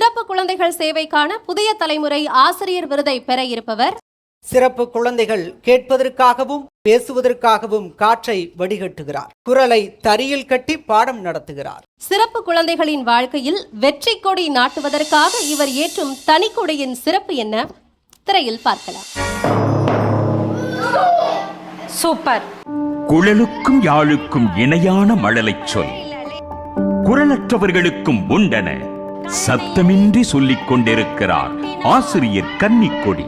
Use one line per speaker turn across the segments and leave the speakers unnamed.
சிறப்பு குழந்தைகள் சேவைக்கான புதிய தலைமுறை ஆசிரியர் விருதை பெற இருப்பவர்.
சிறப்பு குழந்தைகள் கேட்பதற்காகவும் பேசுவதற்காகவும் காற்றை வடிகட்டுகிறார். குரலை தரியில் கட்டி பாடம் நடத்துகிறார்.
சிறப்பு குழந்தைகளின் வாழ்க்கையில் வெற்றி கொடி நாட்டுவதற்காக இவர் ஏற்றும் தனிக்கொடியின் சிறப்பு என்ன? திரையில் பார்க்கலாம்.
சூப்பர்.
குழலுக்கும் யாழுக்கும் இணையான மழலைச் சொல். குரலற்றவர்களுக்கும் உண்டன. சத்தமின்றி சொல்லிக் கொண்டிருக்கிறார் ஆசிரியர் கன்னிக்கொடி.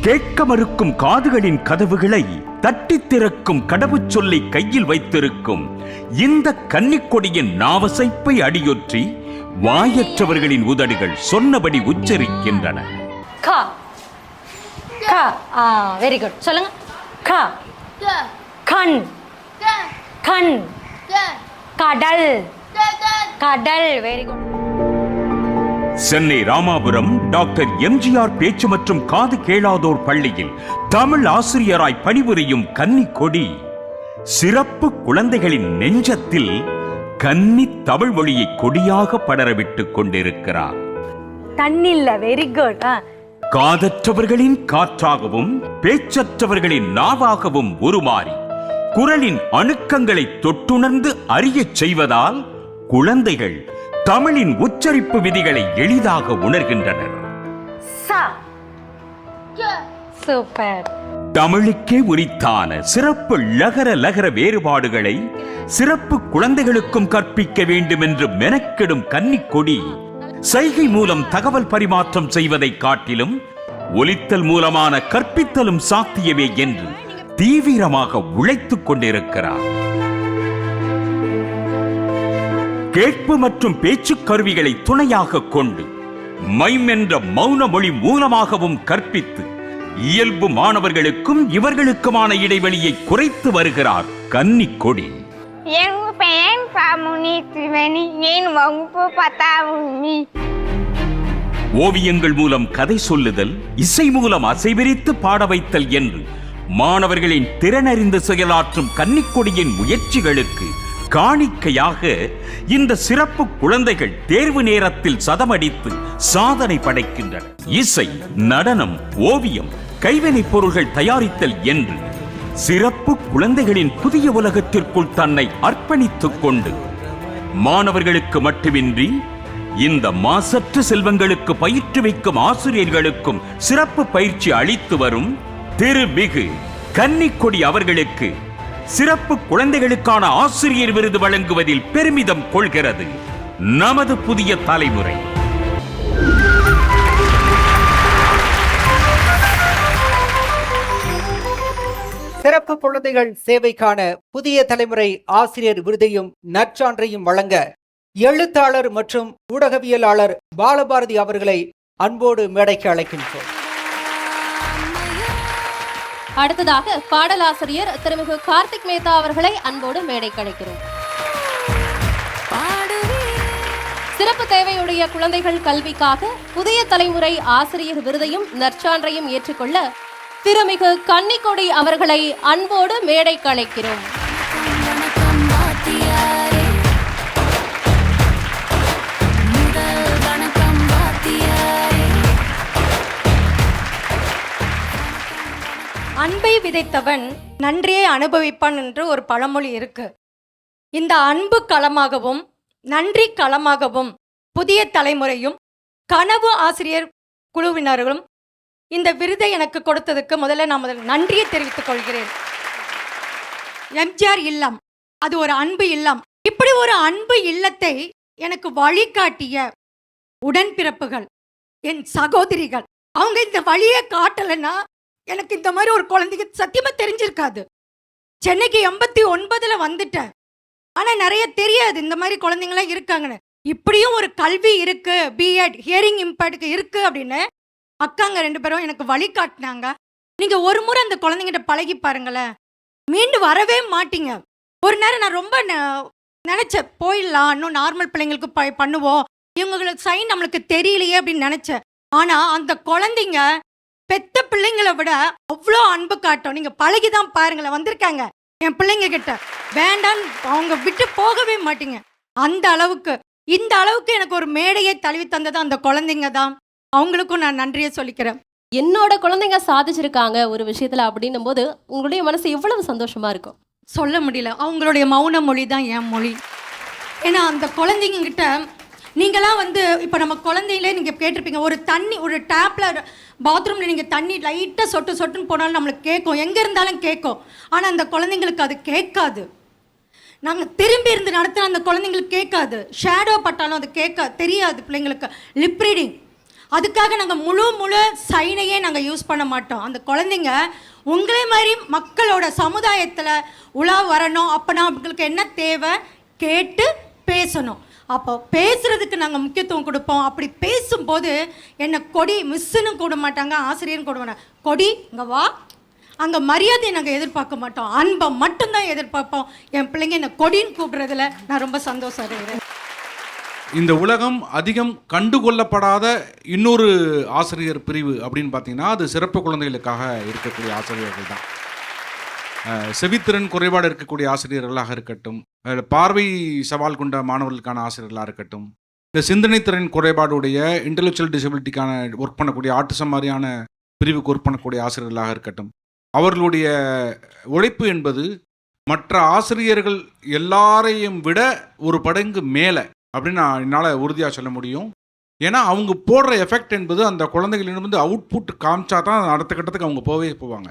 கேட்க மறுக்கும் காதுகளின் கதவுகளை தட்டித் திறக்கும் கடவுச் சொல்லை கையில் வைத்திருக்கும் இந்த கன்னிக்கொடியின் நாவசைப்பை அடியொற்றி வாயற்றவர்களின் உதடுகள் சொன்னபடி உச்சரிக்கின்றன.
கா. கா. ஆ வெரி குட் சொல்லுங்க. கா. கண். கண். கடல். கடல் very good
Chennai Ramapuram doctor MGR பேச்சு மற்றும் காது கேளாதோர் பள்ளியில் தமிழ் ஆசிரியராய் பணிபுரியும் கன்னிக்கொடி. சிறப்பு குழந்தைகளின் நெஞ்சத்தில் கன்னி தமிழ் மொழியை கொடியாக படரவிட்டுக் கொண்டிருக்கிறார்.
தண்ணில்ல வெரி குட்
காதற்றவர்களின் காற்றாகவும் பேச்சற்றவர்களின் நாவாகவும் உருமாறி குரலின் அணுக்கங்களை தொட்டுணர்ந்து அறியச் செய்வதால் குழந்தைகள் தமிழின் உச்சரிப்பு விதிகளை எளிதாக உணர்கின்றனர்.
சா சூப்பர்
தமிழுக்கே உரித்தான சிறப்பு லகர லகர வேறுபாடுகளை சிறப்பு குழந்தைகளுக்கும் கற்பிக்க வேண்டும் என்று மெனக்கெடும் கன்னிக்கொடி சைகை மூலம் தகவல் பரிமாற்றம் செய்வதைக் காட்டிலும் ஒலித்தல் மூலமான கற்பித்தலும் சாத்தியமே என்று தீவிரமாக உழைத்துக் கொண்டிருக்கிறார். கேட்பு மற்றும் பேச்சுக் கருவிகளை துணையாக கொண்டு மைம் என்ற மௌன மொழி மூலமாகவும் கற்பித்து இயல்பு மாணவர்களுக்கும் இவர்களுக்குமான இடைவெளியை குறைத்து வருகிறார் கன்னிக்கொடி.
என் பெயர் பாமுனி திரிவேணி என் வகுப்பு பத்தாமுனி.
ஓவியங்கள் மூலம் கதை சொல்லுதல் இசை மூலம் அசைவிரித்து பாட வைத்தல் என்று மாணவர்களின் திறனறிந்து செயலாற்றும் கன்னிக்கொடியின் முயற்சிகளுக்கு காணிக்கையாக இந்த சிறப்பு குழந்தைகள் தேர்வு நேரத்தில் சதமடித்து சாதனை படைக்கின்றனர் இசை நடனம் ஓவியம் கைவினைப் பொருள்கள் தயாரித்தல் என்று சிறப்பு குழந்தைகளின் புதிய உலகத்திற்குள் தன்னை அர்ப்பணித்துக் கொண்டு மாணவர்களுக்கு மட்டுமின்றி இந்த மாசற்ற செல்வங்களுக்கு பயிற்றுவிக்கும் ஆசிரியர்களுக்கும் சிறப்பு பயிற்சி அளித்து வரும் திருமிகு கன்னிக்கொடி அவர்களுக்கு சிறப்பு குழந்தைகளுக்கான ஆசிரியர் விருது வழங்குவதில் பெருமிதம் கொள்கிறது. நமது புதிய தலைமுறை.
சிறப்பு குழந்தைகள் சேவைக்கான புதிய தலைமுறை ஆசிரியர் விருதையும் நற்சான்றையும் வழங்க எழுத்தாளர் மற்றும் ஊடகவியலாளர் பாலபாரதி அவர்களை அன்போடு மேடைக்கு அழைக்கின்றோம்.
அடுத்ததாக பாடலாசிரியர் திருமிகு கார்த்திக் மேத்தா அவர்களை அன்போடு மேடை கழிக்கிறோம் சிறப்பு தேவையுடைய குழந்தைகள் கல்விக்காக புதிய தலைமுறை ஆசிரியர் விருதையும் நற்சான்றையும் ஏற்றுக்கொள்ள திருமிகு கன்னிக்கொடி அவர்களை அன்போடு மேடை
கலைக்கிறோம்
அன்பை விதைத்தவன் நன்றியை அனுபவிப்பான் என்று ஒரு பழமொழி இருக்கு. இந்த அன்பு களமாகவும் நன்றி களமாகவும் புதிய தலைமுறையும் கனவு ஆசிரியர் குழுவினர்களும் இந்த விருதை எனக்கு கொடுத்ததுக்கு முதல்ல நான் முதல் நன்றியை தெரிவித்துக் கொள்கிறேன். எம்ஜிஆர் இல்லம். அது ஒரு அன்பு இல்லம். இப்படி ஒரு அன்பு இல்லத்தை எனக்கு வழிகாட்டிய உடன்பிறப்புகள் என் சகோதரிகள் அவங்க இந்த வழியை காட்டலைன்னா எனக்கு இந்த மாதிரி ஒரு குழந்தைக்கு சத்தியமா தெரிஞ்சிருக்காது. சென்னைக்கு எண்பத்தி ஒன்பதுல வந்துட்டேன். ஆனா நிறைய தெரியாது இந்த மாதிரி குழந்தைங்களாம் இருக்காங்கன்னு. இப்படியும் ஒரு கல்வி இருக்கு பிஎட் ஹியரிங் இம்பேர்டுக்கு இருக்கு அப்படின்னு அக்காங்க ரெண்டு பேரும் எனக்கு வழிகாட்டினாங்க நீங்க ஒரு முறை அந்த குழந்தைங்கிட்ட பழகி பாருங்களேன். மீண்டு வரவே மாட்டீங்க. ஒரு நேரம் நான் ரொம்ப ந- நினைச்சேன் போயிடலாம் இன்னும் நார்மல் பிள்ளைங்களுக்கு ப- பண்ணுவோம். இவங்களுக்கு சைன் நம்மளுக்கு தெரியலையே அப்படின்னு நினைச்சேன். ஆனா அந்த குழந்தைங்க பெத்த பிள்ளைங்களை விட அவ்வளோ அன்பு காட்டும். நீங்க பழகி தான் பாருங்களேன். வந்திருக்காங்க. என் பிள்ளைங்க கிட்ட வேண்டாம் அவங்க விட்டு போகவே மாட்டீங்க. அந்த அளவுக்கு. இந்த அளவுக்கு எனக்கு ஒரு மேடையை தழுவி தந்தது அந்த குழந்தைங்க தான். அவங்களுக்கும் நான் நன்றியை சொல்லிக்கிறேன்.
என்னோட குழந்தைங்க சாதிச்சிருக்காங்க ஒரு விஷயத்துல அப்படின்னும் போது உங்களுடைய மனசு எவ்வளவு சந்தோஷமா இருக்கும்?
சொல்ல முடியல. அவங்களுடைய மௌன மொழி தான் என் மொழி. ஏன்னா அந்த குழந்தைங்க கிட்ட நீங்களாம் வந்து இப்போ நம்ம குழந்தையிலே நீங்கள் கேட்டிருப்பீங்க ஒரு தண்ணி ஒரு டேப்பில் பாத்ரூமில் நீங்கள் தண்ணி லைட்டாக சொட்டு சொட்டுன்னு போனாலும் நம்மளுக்கு கேட்கும். எங்கே இருந்தாலும் கேட்கும். ஆனால் அந்த குழந்தைங்களுக்கு அது கேட்காது. நாங்கள் திரும்பி இருந்து நடத்தின அந்த குழந்தைங்களுக்கு கேட்காது. ஷேடோ பட்டாலும் அது கேட்காது தெரியாது பிள்ளைங்களுக்கு. லிப் ரீடிங் அதுக்காக நாங்கள் முழு முழு சைனையே நாங்கள் யூஸ் பண்ண மாட்டோம். அந்த குழந்தைங்க உங்களே மாதிரி மக்களோட சமுதாயத்தில் உலா வரணும் அப்போனா அவங்களுக்கு என்ன தேவை? கேட்டு பேசணும். அப்போ பேசுறதுக்கு நாங்கள் முக்கியத்துவம் கொடுப்போம். அப்படி பேசும்போது என்னை கொடி மிஸ்ஸுன்னு கூட மாட்டாங்க ஆசிரியர்னு கூட மாட்டாங்க. கொடி இங்கே வா. அங்கே மரியாதையை நாங்கள் எதிர்பார்க்க மாட்டோம். அன்பை மட்டும்தான் எதிர்பார்ப்போம். என் பிள்ளைங்க என்னை கொடின்னு கூப்பிடுறதுல நான் ரொம்ப சந்தோஷம் அடைகிறேன்.
இந்த உலகம் அதிகம் கண்டுகொள்ளப்படாத இன்னொரு ஆசிரியர் பிரிவு அப்படின்னு பார்த்தீங்கன்னா அது சிறப்பு குழந்தைகளுக்காக இருக்கக்கூடிய ஆசிரியர்கள் தான் செவித்திறன் குறைபாடு இருக்கக்கூடிய ஆசிரியர்களாக இருக்கட்டும் பார்வை சவால் கொண்ட மாணவர்களுக்கான ஆசிரியர்களாக இருக்கட்டும் இந்த சிந்தனைத்திறன் குறைபாடுடைய இன்டெலெக்சுவல் டிசபிலிட்டிக்கான ஒர்க் பண்ணக்கூடிய ஆட்டிசம் மாதிரியான பிரிவுக்கு ஒர்க் பண்ணக்கூடிய ஆசிரியர்களாக இருக்கட்டும் அவர்களுடைய உழைப்பு என்பது மற்ற ஆசிரியர்கள் எல்லாரையும் விட ஒரு படங்கு மேலே அப்படின்னு நான் என்னால் உறுதியாக சொல்ல முடியும். ஏன்னா அவங்க போடுற எஃபெக்ட் என்பது அந்த குழந்தைகளிடமிருந்து அவுட்புட் காமிச்சா தான் அடுத்த கட்டத்துக்கு அவங்க போவே போவாங்க.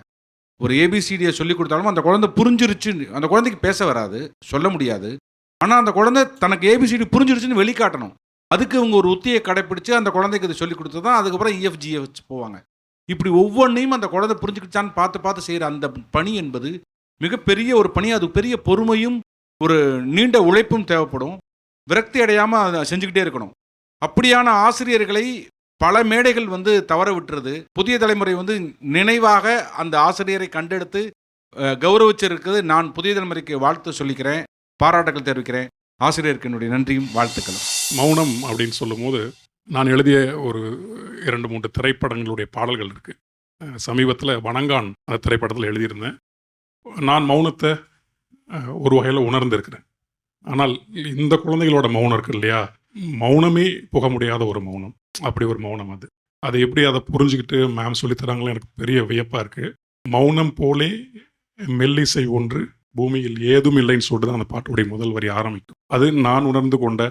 ஒரு ஏபிசிடியை சொல்லி கொடுத்தாலும் அந்த குழந்தை புரிஞ்சிருச்சு. அந்த குழந்தைக்கு பேச வராது. சொல்ல முடியாது. ஆனால் அந்த குழந்தை தனக்கு ஏபிசிடி புரிஞ்சிருச்சுன்னு வெளிக்காட்டணும். அதுக்கு இவங்க ஒரு உத்தியை கடைப்பிடிச்சு அந்த குழந்தைக்கு இதை சொல்லி கொடுத்து தான் அதுக்கப்புறம் இஎஃப்ஜியை வச்சு போவாங்க. இப்படி ஒவ்வொன்றையும் அந்த குழந்தை புரிஞ்சுக்கிட்டான்னு பார்த்து பார்த்து செய்கிற அந்த பணி என்பது மிகப்பெரிய ஒரு பணி. அது பெரிய பொறுமையும் ஒரு நீண்ட உழைப்பும் தேவைப்படும். விரக்தி அடையாமல் அதை செஞ்சுக்கிட்டே இருக்கணும். அப்படியான ஆசிரியர்களை பல மேடைகள் வந்து தவற விட்டுறது புதிய தலைமுறை வந்து நினைவாக அந்த ஆசிரியரை கண்டெடுத்து கௌரவிச்சிருக்கிறது. நான் புதிய தலைமுறைக்கு வாழ்த்து சொல்லிக்கிறேன் பாராட்டுகள் தெரிவிக்கிறேன். ஆசிரியருக்கு என்னுடைய நன்றியும் வாழ்த்துக்களும்.
மௌனம் அப்படின்னு சொல்லும்போது நான் எழுதிய ஒரு இரண்டு மூன்று திரைப்படங்களுடைய பாடல்கள் இருக்கு. சமீபத்தில் வணங்கான் அந்த திரைப்படத்தில் எழுதியிருந்தேன். நான் மௌனத்தை ஒரு வகையில் உணர்ந்திருக்கிறேன். ஆனால் இந்த குழந்தைகளோட மௌனம் இருக்கு இல்லையா? மௌனமே புக முடியாத ஒரு மௌனம். அப்படி ஒரு மௌனம் அது. அது எப்படி அதை புரிஞ்சுக்கிட்டு மேம் சொல்லித்தராங்களோ எனக்கு பெரிய வியப்பாக இருக்குது மௌனம் போலே மெல்லிசை ஒன்று பூமியில் ஏதும் இல்லைன்னு சொல்லிட்டு தான் அந்த பாட்டுடைய முதல் வரி ஆரம்பிக்கும். அது நான் உணர்ந்து கொண்ட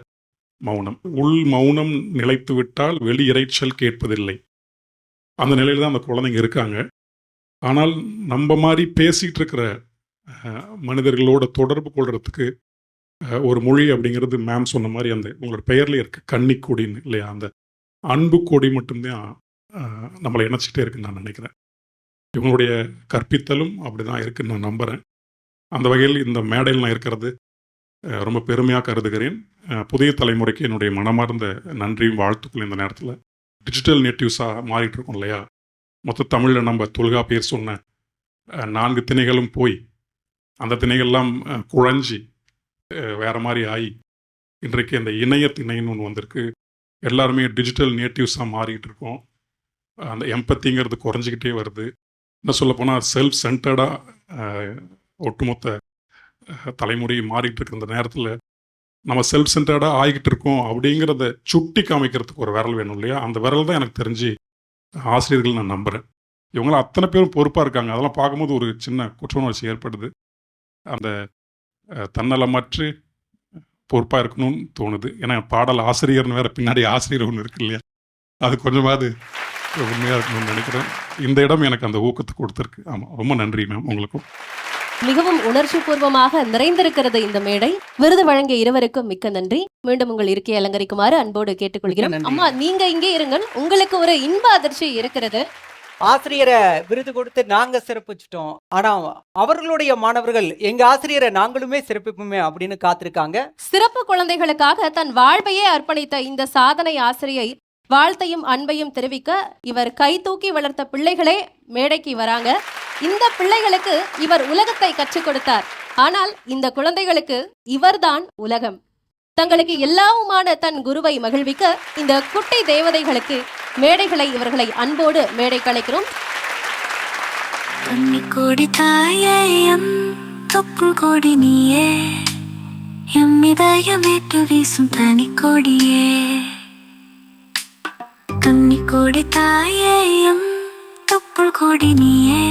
மௌனம். உள் மௌனம் நிலைத்து விட்டால் வெளி இறைச்சல் கேட்பதில்லை. அந்த நிலையில் தான் அந்த குழந்தைங்க இருக்காங்க. ஆனால் நம்ம மாதிரி பேசிகிட்டு இருக்கிற மனிதர்களோட தொடர்பு கொள்றதுக்கு ஒரு மொழி அப்படிங்கிறது மேம் சொன்ன மாதிரி அந்த உங்களோட பெயரில் இருக்க. கன்னிக்கொடின்னு இல்லையா? அந்த அன்பு கொடி மட்டும்தான் நம்மளை இணைச்சிட்டே இருக்குன்னு நான் நினைக்கிறேன். இவங்களுடைய கற்பித்தலும் அப்படி தான் இருக்குன்னு நான் நம்புகிறேன் அந்த வகையில் இந்த மேடையில் நான் இருக்கிறது ரொம்ப பெருமையாக கருதுகிறேன். புதிய தலைமுறைக்கு என்னுடைய மனமார்ந்த நன்றியும் வாழ்த்துக்கள் இந்த நேரத்தில். டிஜிட்டல் நேட்டிவ்ஸாக மாறிட்டு இருக்கோம் இல்லையா? மொத்த தமிழில் நம்ம தொல்காப்பியர் சொன்ன நான்கு திணைகளும் போய் அந்த திணைகள்லாம் குழஞ்சி வேற மாதிரி ஆகி இன்றைக்கு அந்த இணைய திணைன்னு ஒன்று வந்திருக்கு. எல்லாருமே டிஜிட்டல் நேட்டிவ்ஸாக மாறிக்கிட்டு இருக்கோம். அந்த எம்பத்திங்கிறது குறைஞ்சிக்கிட்டே வருது. இன்னும் சொல்லப்போனால் செல்ஃப் சென்டர்டாக ஒட்டுமொத்த தலைமுறை மாறிட்டு இருக்கிற இந்த நேரத்தில் நம்ம செல்ஃப் சென்டர்டாக ஆகிக்கிட்டு இருக்கோம் அப்படிங்கிறத சுட்டி காமிக்கிறதுக்கு ஒரு விரல் வேணும் இல்லையா? அந்த விரல் தான் எனக்கு தெரிஞ்சு ஆசிரியர்கள் நான் நம்புகிறேன் இவங்களாம் அத்தனை பேரும் பொறுப்பாக இருக்காங்க. அதெல்லாம் பார்க்கும்போது ஒரு சின்ன குற்ற உணர்ச்சி ஏற்படுது. அந்த தன்னலமற்று பொறுப்பாக இருக்கணும்னு தோணுது. ஏன்னா பாடல் ஆசிரியர்னு வேற பின்னாடி ஆசிரியர் ஒன்று இருக்கு இல்லையா? அது கொஞ்சமாவது உண்மையாக இருக்கணும்னு நினைக்கிறேன். இந்த இடம் எனக்கு அந்த ஊக்கத்தை கொடுத்துருக்கு. ஆமாம் ரொம்ப நன்றி மேம் உங்களுக்கும்.
மிகவும் உணர்ச்சி பூர்வமாக நிறைந்திருக்கிறது இந்த மேடை. விருது வழங்கிய இருவருக்கும் மிக்க நன்றி. மீண்டும் உங்கள் இருக்கையை அலங்கரிக்குமாறு அன்போடு
நன்றி.
அம்மா நீங்க இங்கே இருங்கள். உங்களுக்கு ஒரு இன்ப அதிர்ச்சி இருக்கிறது.
ஆசிரியரை விருது கொடுத்து நாங்கள் சிறப்பிச்சிட்டோம். ஆனால் அவர்களுடைய மாணவர்கள் எங்க ஆசிரியரை நாங்களுமே சிறப்பிப்போமே அப்படின்னு காத்திருக்காங்க.
சிறப்பு குழந்தைகளுக்காக தன் வாழ்வையே அர்ப்பணித்த இந்த சாதனை ஆசிரியை வாழ்த்தையும் அன்பையும் தெரிவிக்க இவர் கை தூக்கி வளர்த்த பிள்ளைகளே மேடைக்கு வராங்க. இந்த பிள்ளைகளுக்கு இவர் உலகத்தை கற்றுக் கொடுத்தார். ஆனால் இந்த குழந்தைகளுக்கு இவர்தான் உலகம். தங்களுக்கு எல்லாவுமான தன் குருவை மகிழ்விக்க இந்த குட்டை தேவதைகளுக்கு மேடைகளை இவர்களை அன்போடு மேடை கலைக்கிறோம்.
கன்னிக்கோடி தாயே என் தொப்புள் கொடி நீயே எம் இதயமேட்டு வீசும் தனி கொடியே. கன்னி கொடி தாயே எம் தொப்புள் கொடி நீயே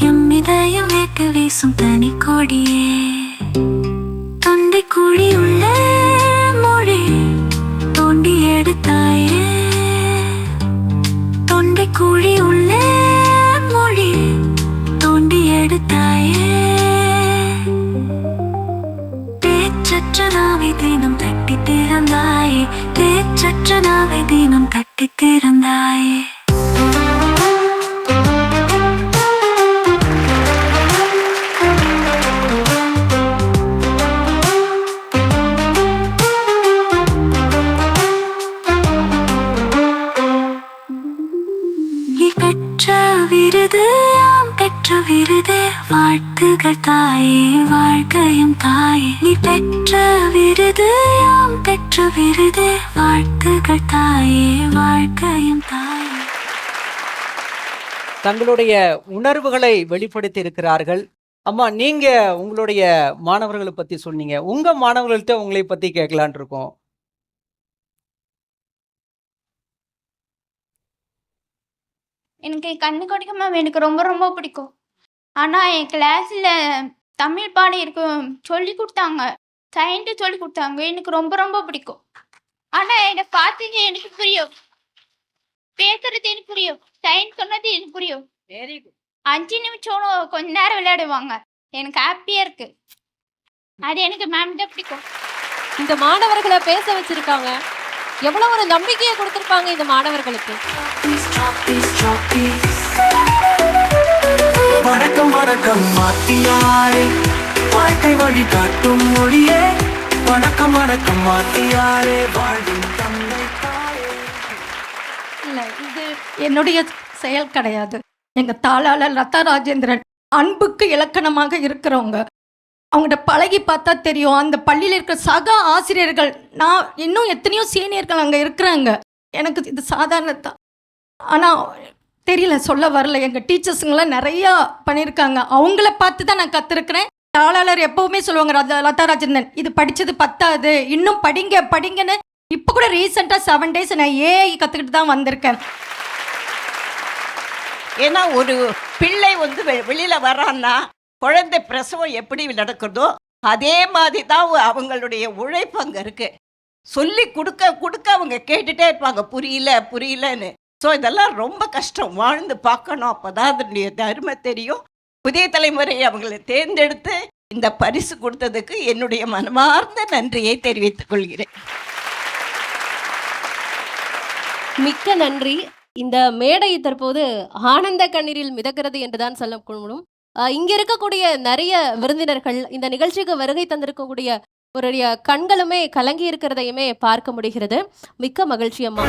எம் இதயமேட்டு வீசும் தனி கொடியே. மொழி உள்ள மொழி தோண்டி எடுத்தாயே. தொண்டை குழி உள்ள மொழி தோண்டி எடுத்தாயே. பேச்சற்ற நாவை தினம் தட்டி திறந்தாயே தேச்சற்ற நாவை தினம் தட்டி திறந்தாயே. விருது யாம் பெற்ற விருது. வாழ்த்துகள் தாயே வாழ்க்கையும் தாயே. நீ பெற்ற விருது யாம் பெற்ற விருது. வாழ்த்துகள் தாயே வாழ்க்கையும் தாயே.
தங்களுடைய உணர்வுகளை வெளிப்படுத்தி இருக்கிறார்கள் அம்மா நீங்க உங்களுடைய மாணவர்களை பத்தி சொன்னீங்க. உங்க மாணவர்கள்ட்ட உங்களை பத்தி கேட்கலான் இருக்கோம்.
எனக்கு கண்ணு கொடிக்க மேம் எனக்கு ரொம்ப ரொம்ப பிடிக்கும். ஆனால் என் கிளாஸில் தமிழ் பாடம் இருக்கும் சொல்லி கொடுத்தாங்க. சயின்ட்டு சொல்லி கொடுத்தாங்க. எனக்கு ரொம்ப ரொம்ப பிடிக்கும். ஆனால் என்னை பார்த்தீங்க எனக்கு புரியும். பேசுறது எனக்கு புரியும். சயின்ஸ் சொன்னது எனக்கு புரியும்.
வெரி குட்
அஞ்சு நிமிஷம் கொஞ்ச நேரம் விளையாடுவாங்க. எனக்கு ஹாப்பியாக இருக்கு. அது எனக்கு மேம் தான் பிடிக்கும்.
இந்த மாணவர்களை பேச வச்சிருக்காங்க. எவ்வளவு ஒரு நம்பிக்கையை கொடுத்திருப்பாங்க இந்த மாணவர்களுக்கு.
வணக்கம் வணக்கம் மாத்தியாரே. வாழ்க்கை வழி காட்டும் மொழியே. வணக்கம் வணக்கம் மாத்தியாரே. வாழ்வின் தந்தை தாயே.
இல்லை இது என்னுடைய செயல் கிடையாது. எங்க தாளாளர் லதா ராஜேந்திரன் அன்புக்கு இலக்கணமாக இருக்கிறவங்க. அவங்கள்ட்ட பழகி பார்த்தா தெரியும். அந்த பள்ளியில் இருக்கிற சக ஆசிரியர்கள் நான் இன்னும் எத்தனையோ சீனியர்கள் அங்கே இருக்கிறாங்க. எனக்கு இது சாதாரண தான் ஆனால் தெரியல சொல்ல வரல. எங்கள் டீச்சர்ஸுங்களாம் நிறையா பண்ணியிருக்காங்க. அவங்கள பார்த்து தான் நான் கற்றுருக்குறேன் தாளாளர் எப்போவுமே சொல்லுவாங்க லதா லதா ராஜேந்திரன் இது படித்தது பத்தாது. இன்னும் படிங்க படிங்கன்னு. இப்போ கூட ரீசெண்டாக செவன் டேஸ் நான் ஏஐ கற்றுக்கிட்டு தான் வந்திருக்கேன்.
ஏன்னா ஒரு பிள்ளை வந்து வெ- வரான்னா குழந்தை பிரசவம் எப்படி நடக்குதோ அதே மாதிரி தான் அவங்களுடைய உழைப்பு அங்கே இருக்கு. சொல்லி கொடுக்க கொடுக்க அவங்க கேட்டுட்டே இருப்பாங்க புரியல புரியலன்னு. ஸோ இதெல்லாம் ரொம்ப கஷ்டம். வாழ்ந்து பார்க்கணும். அப்பதான் அதனுடைய தருமை தெரியும். புதிய தலைமுறை அவங்களை தேர்ந்தெடுத்து இந்த பரிசு கொடுத்ததுக்கு என்னுடைய மனமார்ந்த நன்றியை தெரிவித்துக் கொள்கிறேன்.
மிக்க நன்றி. இந்த மேடை தற்போது ஆனந்த கண்ணீரில் மிதக்கிறது என்றுதான் சொல்ல முடியும் இங்க இருக்கக்கூடிய நிறைய விருந்தினர்கள் இந்த நிகழ்ச்சிக்கு வருகை தந்திருக்கக்கூடிய ஒரு கண்களுமே கலங்கி இருக்கிறதையுமே பார்க்க முடிகிறது. மிக்க மகிழ்ச்சி அம்மா.